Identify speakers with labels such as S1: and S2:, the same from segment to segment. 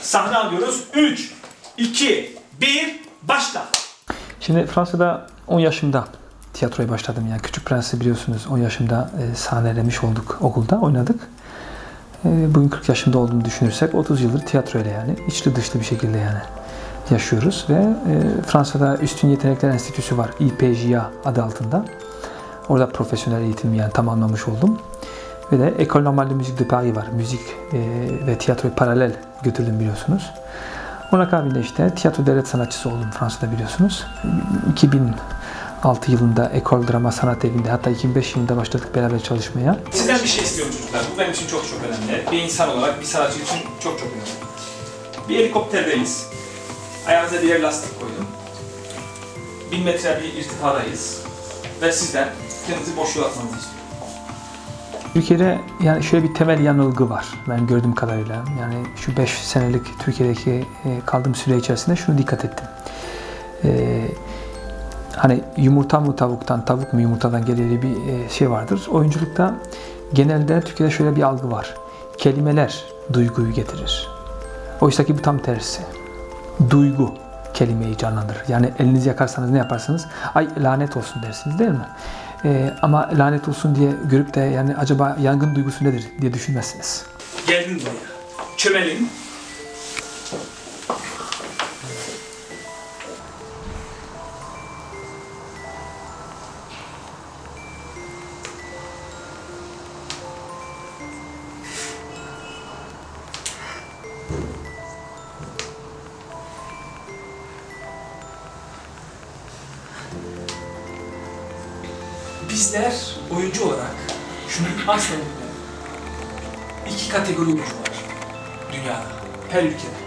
S1: Sahne alıyoruz. 3, 2, 1, başla.
S2: Şimdi Fransa'da 10 yaşımda tiyatroya başladım. Yani Küçük Prens'i biliyorsunuz 10 yaşımda e, sahnelemiş olduk okulda oynadık. E, bugün 40 yaşında olduğumu düşünürsek 30 yıldır tiyatroyla yani içli dışlı bir şekilde yani yaşıyoruz ve e, Fransa'da Üstün Yetenekler Enstitüsü var IPJA adı altında. Orada profesyonel eğitim yani tamamlamış oldum. Ve de École Normale de Musique de Paris var. Müzik e, ve tiyatroyu paralel götürdüm biliyorsunuz. Onun akabinde işte tiyatro devlet sanatçısı oldum Fransa'da biliyorsunuz. 2006 yılında Ekol Drama Sanat Evi'nde hatta 2005 yılında başladık beraber çalışmaya.
S1: Sizden bir şey istiyorum çocuklar. Bu benim için çok çok önemli. Bir insan olarak, bir sanatçı için çok çok önemli. Bir helikopterdeyiz. Ayağınıza birer lastik koydum. Bin metre bir irtifadayız. Ve sizden kendinizi boş yol atmanızı istiyorum.
S2: Türkiye'de yani şöyle bir temel yanılgı var ben gördüğüm kadarıyla. Yani şu 5 senelik Türkiye'deki e, kaldığım süre içerisinde şunu dikkat ettim. E, hani yumurta mı tavuktan, tavuk mu yumurtadan gelir bir e, şey vardır. Oyunculukta genelde Türkiye'de şöyle bir algı var. Kelimeler duyguyu getirir. Oysa ki bu tam tersi. Duygu kelimeyi canlandırır. Yani elinizi yakarsanız ne yaparsınız? Ay lanet olsun dersiniz değil mi? Ee, ama lanet olsun diye görüp de yani acaba yangın duygusu nedir diye düşünmezsiniz.
S1: Geldin buraya. Çömelin. Bizler oyuncu olarak şunu asla unutmayalım. İki kategori oyuncu var dünyada, her ülkede.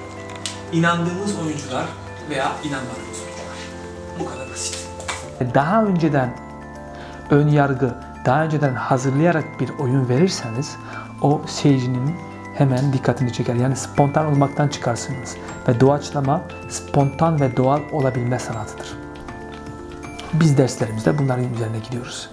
S1: İnandığımız oyuncular veya inanmadığımız oyuncular. Bu kadar basit.
S2: Daha önceden ön yargı, daha önceden hazırlayarak bir oyun verirseniz o seyircinin hemen dikkatini çeker. Yani spontan olmaktan çıkarsınız. Ve doğaçlama spontan ve doğal olabilme sanatıdır. Biz derslerimizde bunların üzerine gidiyoruz.